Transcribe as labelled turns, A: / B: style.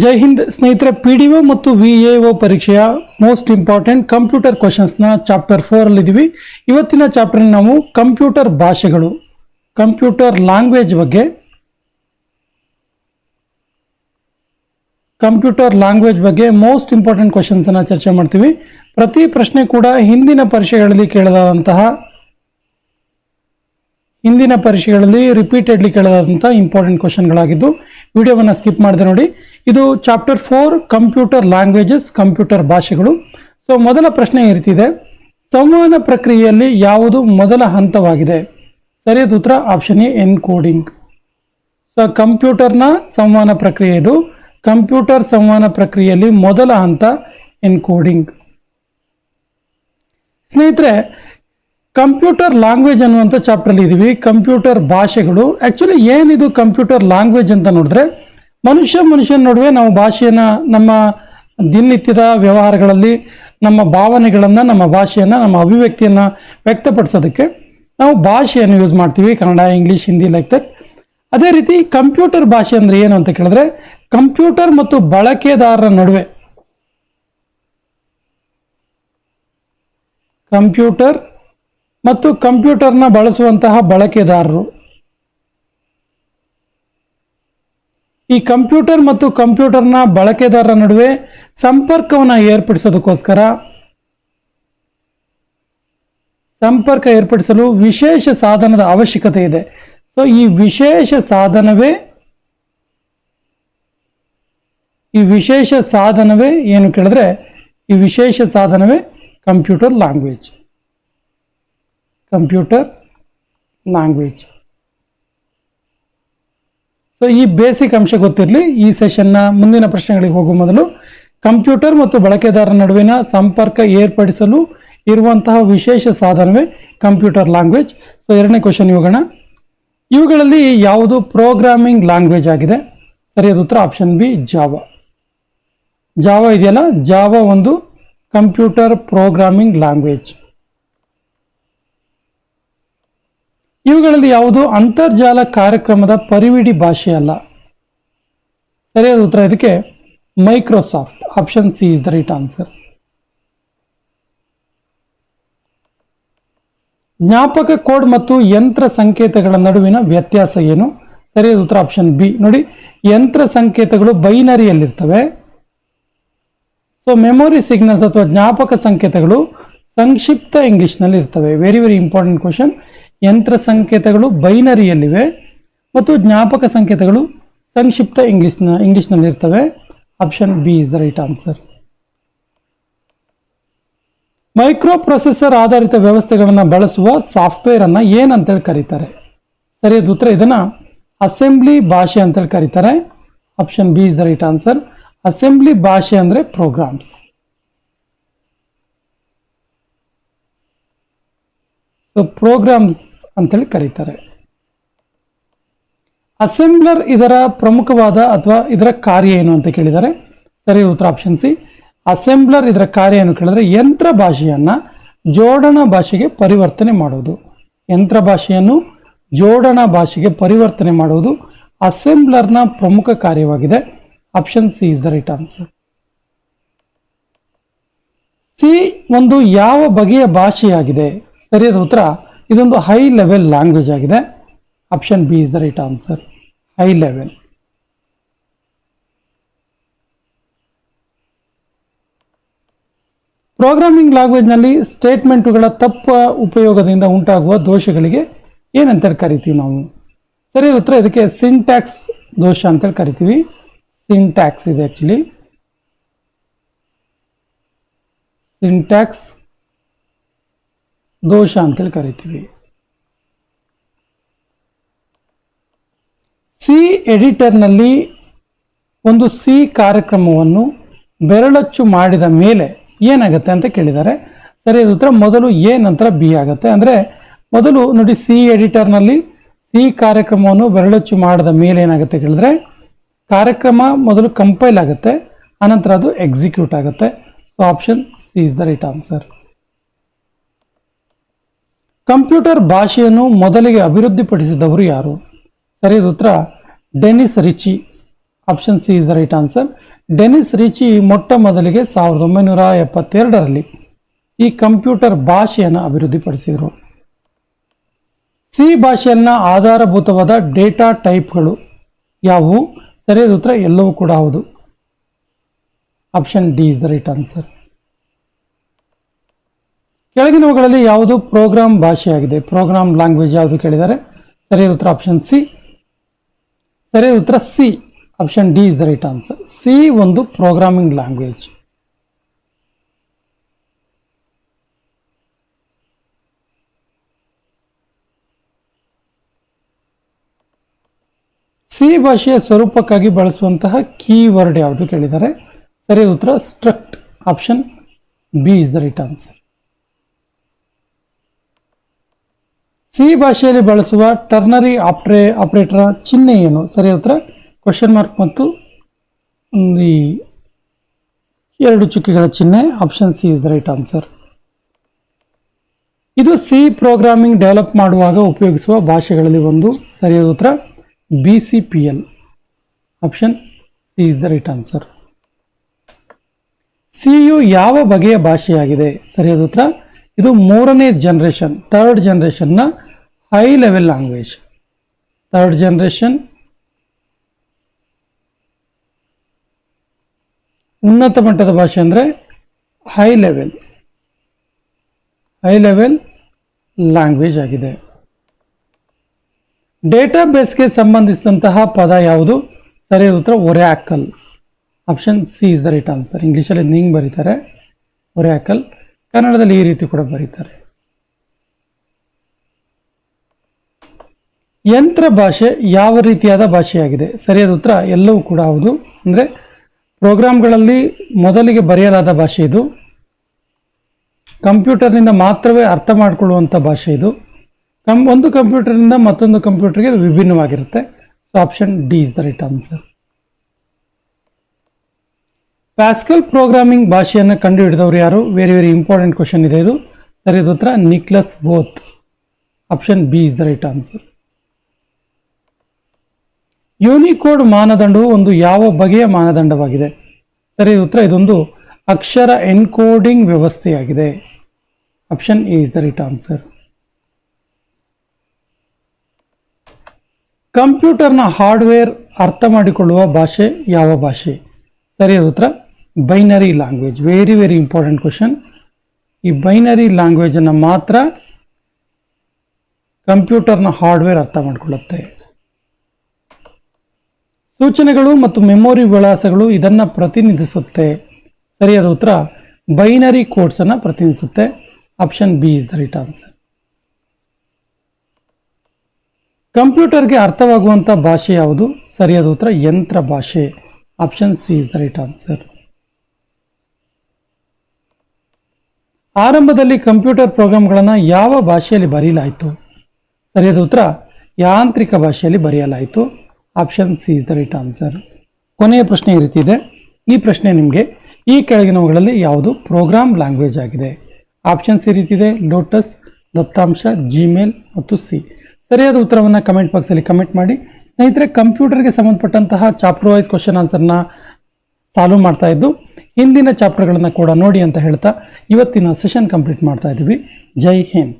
A: ಜೈ ಹಿಂದ್ ಸ್ನೇಹಿತರೆ P D O ಮತ್ತು V A O ಪರೀಕ್ಷೆಯ ಮೋಸ್ಟ್ ಇಂಪಾರ್ಟೆಂಟ್ ಕಂಪ್ಯೂಟರ್ ಕ್ವಶನ್ಸ್ನ ಚಾಪ್ಟರ್ ಫೋರಲ್ಲಿದ್ದೀವಿ ಇವತ್ತಿನ ಚಾಪ್ಟರ್ ನಾವು ಕಂಪ್ಯೂಟರ್ ಭಾಷೆಗಳು ಕಂಪ್ಯೂಟರ್ ಲ್ಯಾಂಗ್ವೇಜ್ ಬಗ್ಗೆ ಕಂಪ್ಯೂಟರ್ ಲ್ಯಾಂಗ್ವೇಜ್ ಬಗ್ಗೆ ಮೋಸ್ಟ್ ಇಂಪಾರ್ಟೆಂಟ್ ಕ್ವಶನ್ಸನ್ನು ಚರ್ಚೆ ಮಾಡ್ತೀವಿ. ಪ್ರತಿ ಪ್ರಶ್ನೆ ಕೂಡ ಹಿಂದಿನ ಪರೀಕ್ಷೆಗಳಲ್ಲಿ ಕೇಳಲಾದಂತಹ, ಹಿಂದಿನ ಪರೀಕ್ಷೆಗಳಲ್ಲಿ ರಿಪೀಟೆಡ್ಲಿ ಕೇಳಲಾದಂಥ ಇಂಪಾರ್ಟೆಂಟ್ ಕ್ವಶನ್ಗಳಾಗಿದ್ದು ವಿಡಿಯೋವನ್ನು ಸ್ಕಿಪ್ ಮಾಡಿದೆ ನೋಡಿ. ಇದು chapter four computer languages computer ಭಾಷೆಗಳು. ಸೊ ಮೊದಲ ಪ್ರಶ್ನೆ ಈ ರೀತಿ ಇದೆ. ಸಂವಹನ ಪ್ರಕ್ರಿಯೆಯಲ್ಲಿ ಯಾವುದು ಮೊದಲ ಹಂತವಾಗಿದೆ? ಸರಿಯಾದ ಉತ್ತರ ಆಪ್ಷನ್ ಎ ಎನ್ಕೋಡಿಂಗ್ ಸೊ ಕಂಪ್ಯೂಟರ್ನ ಸಂವಹನ ಪ್ರಕ್ರಿಯೆ ಇದು. ಕಂಪ್ಯೂಟರ್ ಸಂವಹನ ಪ್ರಕ್ರಿಯೆಯಲ್ಲಿ ಮೊದಲ ಹಂತ ಎನ್ಕೋಡಿಂಗ್ ಸ್ನೇಹಿತರೆ ಕಂಪ್ಯೂಟರ್ ಲ್ಯಾಂಗ್ವೇಜ್ ಅನ್ನುವಂಥ ಅಲ್ಲಿ ಇದ್ದೀವಿ ಕಂಪ್ಯೂಟರ್ ಭಾಷೆಗಳು. ಆ್ಯಕ್ಚುಲಿ ಏನಿದು ಕಂಪ್ಯೂಟರ್ ಲ್ಯಾಂಗ್ವೇಜ್ ಅಂತ ನೋಡಿದ್ರೆ ಮನುಷ್ಯ ಮನುಷ್ಯನ ನಡುವೆ ನಾವು ಭಾಷೆಯನ್ನು, ನಮ್ಮ ದಿನನಿತ್ಯದ ವ್ಯವಹಾರಗಳಲ್ಲಿ ನಮ್ಮ ಭಾವನೆಗಳನ್ನು, ನಮ್ಮ ಭಾಷೆಯನ್ನು, ನಮ್ಮ ಅಭಿವ್ಯಕ್ತಿಯನ್ನು ವ್ಯಕ್ತಪಡಿಸೋದಕ್ಕೆ ನಾವು ಭಾಷೆಯನ್ನು ಯೂಸ್ ಮಾಡ್ತೀವಿ. Kannada, English, Hindi like that ಅದೇ ರೀತಿ ಕಂಪ್ಯೂಟರ್ ಭಾಷೆ ಅಂದರೆ ಏನು ಅಂತ ಕೇಳಿದ್ರೆ, ಕಂಪ್ಯೂಟರ್ ಮತ್ತು ಬಳಕೆದಾರರ ನಡುವೆ ಕಂಪ್ಯೂಟರ್ ಮತ್ತು ಕಂಪ್ಯೂಟರ್ನ ಬಳಸುವಂತಹ ಬಳಕೆದಾರರು ಈ ಕಂಪ್ಯೂಟರ್ ಮತ್ತು ಕಂಪ್ಯೂಟರ್ನ ಬಳಕೆದಾರರ ನಡುವೆ ಸಂಪರ್ಕವನ್ನು ಏರ್ಪಡಿಸೋದಕ್ಕೋಸ್ಕರ ಸಂಪರ್ಕ ಏರ್ಪಡಿಸಲು ವಿಶೇಷ ಸಾಧನದ ಅವಶ್ಯಕತೆ ಇದೆ. ಸೊ ಈ ವಿಶೇಷ ಸಾಧನವೇ ಈ ವಿಶೇಷ ಸಾಧನವೇ ಏನು ಕೇಳಿದ್ರೆ ಈ ವಿಶೇಷ ಸಾಧನವೇ computer language. Computer language. So ಈ ಬೇಸಿಕ್ ಅಂಶ ಗೊತ್ತಿರಲಿ, ಈ ಸೆಷನ್ನ ಮುಂದಿನ ಪ್ರಶ್ನೆಗಳಿಗೆ ಹೋಗುವ ಮೊದಲು ಕಂಪ್ಯೂಟರ್ ಮತ್ತು ಬಳಕೆದಾರರ ನಡುವಿನ ಸಂಪರ್ಕ ಏರ್ಪಡಿಸಲು ಇರುವಂತಹ ವಿಶೇಷ ಸಾಧನವೇ ಕಂಪ್ಯೂಟರ್ ಲ್ಯಾಂಗ್ವೇಜ್ ಸೊ ಎರಡನೇ ಕ್ವಶನ್ ಹೋಗೋಣ. ಇವುಗಳಲ್ಲಿ ಯಾವುದು ಪ್ರೋಗ್ರಾಮಿಂಗ್ ಲ್ಯಾಂಗ್ವೇಜ್ ಆಗಿದೆ? ಸರಿಯಾದ ಉತ್ತರ ಆಪ್ಷನ್ ಬಿ ಜಾವಾ ಜಾವಾ ಇದೆಯಲ್ಲ? ಜಾವಾ ಒಂದು ಕಂಪ್ಯೂಟರ್ ಪ್ರೋಗ್ರಾಮಿಂಗ್ ಲ್ಯಾಂಗ್ವೇಜ್ ಇವುಗಳಲ್ಲಿ ಯಾವುದು ಅಂತರ್ಜಾಲ ಕಾರ್ಯಕ್ರಮದ ಪರಿವಿಡಿ ಭಾಷೆ ಅಲ್ಲ. ಸರಿಯಾದ ಉತ್ತರ ಇದಕ್ಕೆ Microsoft, option C is the right answer. ಜ್ಞಾಪಕ ಕೋಡ್ ಮತ್ತು ಯಂತ್ರ ಸಂಕೇತಗಳ ನಡುವಿನ ವ್ಯತ್ಯಾಸ ಏನು? ಸರಿಯಾದ ಉತ್ತರ ಆಪ್ಷನ್ ಬಿ. ನೋಡಿ, ಯಂತ್ರ ಸಂಕೇತಗಳು ಬೈನರಿಯಲ್ಲಿರ್ತವೆ. ಸೊ ಮೆಮೊರಿ ಸಿಗ್ನಲ್ಸ್ ಅಥವಾ ಜ್ಞಾಪಕ ಸಂಕೇತಗಳು ಸಂಕ್ಷಿಪ್ತ ಇಂಗ್ಲಿಷ್ನಲ್ಲಿ ಇರ್ತವೆ ವೆರಿ ವೆರಿ ಇಂಪಾರ್ಟೆಂಟ್ ಕ್ವಶನ್ ಯಂತ್ರ ಸಂಕೇತಗಳು ಬೈನರಿಯಲ್ಲಿವೆ ಮತ್ತು ಜ್ಞಾಪಕ ಸಂಕೇತಗಳು ಸಂಕ್ಷಿಪ್ತ ಇಂಗ್ಲಿಷ್ನ ಇಂಗ್ಲೀಷ್ನಲ್ಲಿರ್ತವೆ. Option B is the right answer microprocessor ಆಧಾರಿತ ವ್ಯವಸ್ಥೆಗಳನ್ನು ಬಳಸುವ ಸಾಫ್ಟ್ವೇರ್ ಅನ್ನ ಏನಂತೇಳಿ ಕರೀತಾರೆ. ಸರಿಯಾದ ಉತ್ತರ ಇದನ್ನು ಅಸೆಂಬ್ಲಿ ಭಾಷೆ ಅಂತೇಳಿ ಕರೀತಾರೆ. Option B is the right answer assembly ಭಾಷೆ ಅಂದರೆ ಪ್ರೋಗ್ರಾಮ್ಸ್ ಸೊ ಪ್ರೋಗ್ರಾಮ್ಸ್ ಅಂತೇಳಿ ಕರೀತಾರೆ. ಅಸೆಂಬ್ಲರ್ ಇದರ ಪ್ರಮುಖವಾದ ಅಥವಾ ಇದರ ಕಾರ್ಯ ಏನು ಅಂತ ಕೇಳಿದರೆ, ಸರಿ ಉತ್ತರ ಆಪ್ಷನ್ ಸಿ ಅಸೆಂಬ್ಲರ್ ಇದರ ಕಾರ್ಯ ಏನು ಕೇಳಿದ್ರೆ, ಯಂತ್ರ ಭಾಷೆಯನ್ನು ಜೋಡಣಾ ಭಾಷೆಗೆ ಪರಿವರ್ತನೆ ಮಾಡುವುದು. ಯಂತ್ರ ಭಾಷೆಯನ್ನು ಜೋಡಣಾ ಭಾಷೆಗೆ ಪರಿವರ್ತನೆ ಮಾಡುವುದು ಅಸೆಂಬ್ಲರ್ನ ಪ್ರಮುಖ ಕಾರ್ಯವಾಗಿದೆ. Option C is the right answer C ಒಂದು ಯಾವ ಬಗೆಯ ಭಾಷೆಯಾಗಿದೆ? ಸರಿಯಾದ ಉತ್ತರ. ಇದೊಂದು ಹೈ ಲೆವೆಲ್ ಲ್ಯಾಂಗ್ವೇಜ್ ಆಗಿದೆ. Option B is the right answer high level programming ಲ್ಯಾಂಗ್ವೇಜ್ನಲ್ಲಿ ಸ್ಟೇಟ್ಮೆಂಟುಗಳ ತಪ್ಪ ಉಪಯೋಗದಿಂದ ಉಂಟಾಗುವ ದೋಷಗಳಿಗೆ ಏನಂತೇಳಿ ಕರಿತೀವಿ ನಾವು. ಸರಿಯಾದ ಉತ್ತರ. ಇದಕ್ಕೆ ಸಿಂಟ್ಯಾಕ್ಸ್ ದೋಷ ಅಂತೇಳಿ ಕರಿತೀವಿ. ಸಿಂಟ್ಯಾಕ್ಸ್ ಇದೆ ಆ್ಯಕ್ಚುಲಿ ಸಿಂಟ್ಯಾಕ್ಸ್ ದೋಷ ಅಂತೇಳಿ ಕರಿತೀವಿ. ಸಿ ಎಡಿಟರ್ನಲ್ಲಿ ಒಂದು ಸಿ ಕಾರ್ಯಕ್ರಮವನ್ನು ಬೆರಳಚ್ಚು ಮಾಡಿದ ಮೇಲೆ ಏನಾಗುತ್ತೆ ಅಂತ ಕೇಳಿದ್ದಾರೆ. ಸರಿಯಾದ ಉತ್ತರ ಮೊದಲು ಎ, ನಂತರ ಬಿ ಆಗುತ್ತೆ. ಅಂದರೆ ಮೊದಲು ನೋಡಿ, ಸಿ ಎಡಿಟರ್ನಲ್ಲಿ ಸಿ ಕಾರ್ಯಕ್ರಮವನ್ನು ಬೆರಳಚ್ಚು ಮಾಡಿದ ಮೇಲೆ ಏನಾಗುತ್ತೆ ಕೇಳಿದ್ರೆ, ಕಾರ್ಯಕ್ರಮ ಮೊದಲು ಕಂಪೈಲ್ ಆಗುತ್ತೆ, ಆನಂತರ ಅದು ಎಕ್ಸಿಕ್ಯೂಟ್ ಆಗುತ್ತೆ. So option C is the right answer computer ಭಾಷೆಯನ್ನು ಮೊದಲಿಗೆ ಅಭಿವೃದ್ಧಿಪಡಿಸಿದವರು ಯಾರು? ಸರಿಯಾದ ಉತ್ತರ. Dennis Ritchie. Option C is the right answer. Dennis Ritchie ಮೊಟ್ಟ ಮೊದಲಿಗೆ ಸಾವಿರದ ಒಂಬೈನೂರ ಎಪ್ಪತ್ತೆರಡರಲ್ಲಿ ಈ ಕಂಪ್ಯೂಟರ್ ಭಾಷೆಯನ್ನು ಅಭಿವೃದ್ಧಿಪಡಿಸಿದರು. ಸಿ ಭಾಷೆಯಲ್ಲಿನ ಆಧಾರಭೂತವಾದ ಡೇಟಾ ಟೈಪ್ಗಳು ಯಾವುವು? ಸರಿಯಾದ ಉತ್ತರ. ಎಲ್ಲವೂ ಕೂಡ ಹೌದು. Option D is the right answer. ಕೆಳಗಿನವುಗಳಲ್ಲಿ ಯಾವುದು ಪ್ರೋಗ್ರಾಮ್ ಭಾಷೆಯಾಗಿದೆ? ಪ್ರೋಗ್ರಾಮ್ ಲ್ಯಾಂಗ್ವೇಜ್ ಯಾವುದು ಕೇಳಿದ್ದಾರೆ? ಸರಿಯಾದ ಉತ್ತರ ಆಪ್ಷನ್ ಸಿ. ಸರಿಯಾದ ಉತ್ತರ C. Option D is the right answer. C ಒಂದು ಪ್ರೋಗ್ರಾಮಿಂಗ್ ಲ್ಯಾಂಗ್ವೇಜ್. ಸಿ ಭಾಷೆಯ ಸ್ವರೂಪಕ್ಕಾಗಿ ಬಳಸುವಂತಹ ಕೀವರ್ಡ್ ಯಾವುದು ಕೇಳಿದ್ದಾರೆ? ಸರಿಯಾದ ಉತ್ತರ, struct. Option B is the right answer. C ಭಾಷೆಯಲ್ಲಿ ಬಳಸುವ ಟರ್ನರಿ ಆಪ್ರೇ ಆಪರೇಟರ್ ಚಿಹ್ನೆ ಏನು? ಸರಿ ಉತ್ತರ ಕ್ವಶನ್ ಮಾರ್ಕ್ ಮತ್ತು ಈ ಎರಡು ಚುಕ್ಕಿಗಳ ಚಿಹ್ನೆ option C is the right answer ಇದು ಸಿ ಪ್ರೋಗ್ರಾಮಿಂಗ್ ಡೆವಲಪ್ ಮಾಡುವಾಗ ಉಪಯೋಗಿಸುವ ಭಾಷೆಗಳಲ್ಲಿ ಒಂದು. ಸರಿಯಾದ ಉತ್ತರ B C P L option C is the right answer ಸಿಯು ಯಾವ ಬಗೆಯ ಭಾಷೆಯಾಗಿದೆ? ಸರಿಯಾದ ಉತ್ತರ ಇದು ಮೂರನೇ generation third ಜನ್ರೇಷನ್ನ high level language third generation ಉನ್ನತ ಮಟ್ಟದ ಭಾಷೆ ಅಂದರೆ high level high level language ಆಗಿದೆ. ಡೇಟಾಬೇಸ್ಗೆ ಸಂಬಂಧಿಸಿದಂತಹ ಪದ ಯಾವುದು? ಸರಿಯಾದ ಉತ್ತರ Oracle option C is the right answer ಇಂಗ್ಲೀಷಲ್ಲಿ ಹಿಂಗೆ ಬರೀತಾರೆ. ಒರ್ಯಾಕಲ್ ಕನ್ನಡದಲ್ಲಿ ಈ ರೀತಿ ಕೂಡ ಬರೀತಾರೆ. ಯಂತ್ರ ಭಾಷೆ ಯಾವ ರೀತಿಯಾದ ಭಾಷೆಯಾಗಿದೆ? ಸರಿಯಾದ ಉತ್ತರ ಎಲ್ಲವೂ ಕೂಡ ಹೌದು. ಅಂದರೆ ಪ್ರೋಗ್ರಾಮ್ಗಳಲ್ಲಿ ಮೊದಲಿಗೆ ಬರೆಯಲಾದ ಭಾಷೆ ಇದು. ಕಂಪ್ಯೂಟರ್ನಿಂದ ಮಾತ್ರವೇ ಅರ್ಥ ಮಾಡಿಕೊಳ್ಳುವಂಥ ಭಾಷೆ ಇದು. ಕಂ ಒಂದು ಕಂಪ್ಯೂಟರ್ನಿಂದ ಮತ್ತೊಂದು ಕಂಪ್ಯೂಟರ್ಗೆ ವಿಭಿನ್ನವಾಗಿರುತ್ತೆ. So option D is the right answer Pascal programming ಭಾಷೆಯನ್ನು ಕಂಡುಹಿಡಿದವರು ಯಾರು? ವೆರಿ ವೆರಿ ಇಂಪಾರ್ಟೆಂಟ್ ಕ್ವಶನ್ ಇದೆ ಇದು. ಸರಿಯಾದ ಉತ್ತರ. Niklaus Wirth option B is the right answer Unicode ಮಾನದಂಡವು ಒಂದು ಯಾವ ಬಗೆಯ ಮಾನದಂಡವಾಗಿದೆ? ಸರಿಯಾದ ಉತ್ತರ. ಇದೊಂದು ಅಕ್ಷರ ಎನ್ಕೋಡಿಂಗ್ ವ್ಯವಸ್ಥೆಯಾಗಿದೆ. Option A is the right answer ಕಂಪ್ಯೂಟರ್ನ hardware ಅರ್ಥ ಮಾಡಿಕೊಳ್ಳುವ ಭಾಷೆ ಯಾವ ಭಾಷೆ? ಸರಿಯಾದ ಉತ್ತರ. Binary language very very important question ಈ ಬೈನರಿ ಲ್ಯಾಂಗ್ವೇಜನ್ನು ಮಾತ್ರ ಕಂಪ್ಯೂಟರ್ನ ಹಾರ್ಡ್ವೇರ್ ಅರ್ಥ ಮಾಡಿಕೊಳ್ಳುತ್ತೆ. ಸೂಚನೆಗಳು ಮತ್ತು ಮೆಮೊರಿ ವಿಳಾಸಗಳು ಇದನ್ನು ಪ್ರತಿನಿಧಿಸುತ್ತೆ. ಸರಿಯಾದ ಉತ್ತರ ಬೈನರಿ ಕೋಡ್ಸನ್ನು ಪ್ರತಿನಿಧಿಸುತ್ತೆ. Option B is the right answer ಕಂಪ್ಯೂಟರ್ಗೆ ಅರ್ಥವಾಗುವಂಥ ಭಾಷೆ ಯಾವುದು? ಸರಿಯಾದ ಉತ್ತರ, ಯಂತ್ರ ಭಾಷೆ. Option C is the right answer ಆರಂಭದಲ್ಲಿ ಕಂಪ್ಯೂಟರ್ ಪ್ರೋಗ್ರಾಮ್ಗಳನ್ನು ಯಾವ ಭಾಷೆಯಲ್ಲಿ ಬರೆಯಲಾಯಿತು? ಸರಿಯಾದ ಉತ್ತರ, ಯಾಂತ್ರಿಕ ಭಾಷೆಯಲ್ಲಿ ಬರೆಯಲಾಯಿತು. Option C is the right answer. ಕೊನೆಯ ಪ್ರಶ್ನೆ ಈ ರೀತಿ ಇದೆ. ಈ ಪ್ರಶ್ನೆ ನಿಮಗೆ ಈ ಕೆಳಗಿನವುಗಳಲ್ಲಿ ಯಾವುದು ಪ್ರೋಗ್ರಾಮ್ ಲ್ಯಾಂಗ್ವೇಜ್ ಆಗಿದೆ? ಆಪ್ಷನ್ಸ್ ಈ ರೀತಿ ಇದೆ, ಲೋಟಸ್, ದತ್ತಾಂಶ ಜಿಮೇಲ್ ಮತ್ತು ಸಿ ಸರಿಯಾದ ಉತ್ತರವನ್ನು ಕಮೆಂಟ್ ಬಾಕ್ಸಲ್ಲಿ ಕಮೆಂಟ್ ಮಾಡಿ. ಸ್ನೇಹಿತರೆ, ಕಂಪ್ಯೂಟರ್ಗೆ ಸಂಬಂಧಪಟ್ಟಂತಹ ಚಾಪ್ಟರ್ ವೈಸ್ ಕ್ವಶನ್ ಆನ್ಸರ್ನ ಸಾಲ್ವ್ ಮಾಡ್ತಾ ಇದ್ದು ಹಿಂದಿನ ಚಾಪ್ಟರ್ಗಳನ್ನು ಕೂಡ ನೋಡಿ ಅಂತ ಹೇಳ್ತಾ ಇವತ್ತಿನ ಸೆಷನ್ ಕಂಪ್ಲೀಟ್ ಮಾಡ್ತಾ ಇದ್ದೀವಿ. ಜೈ ಹಿಂದ್.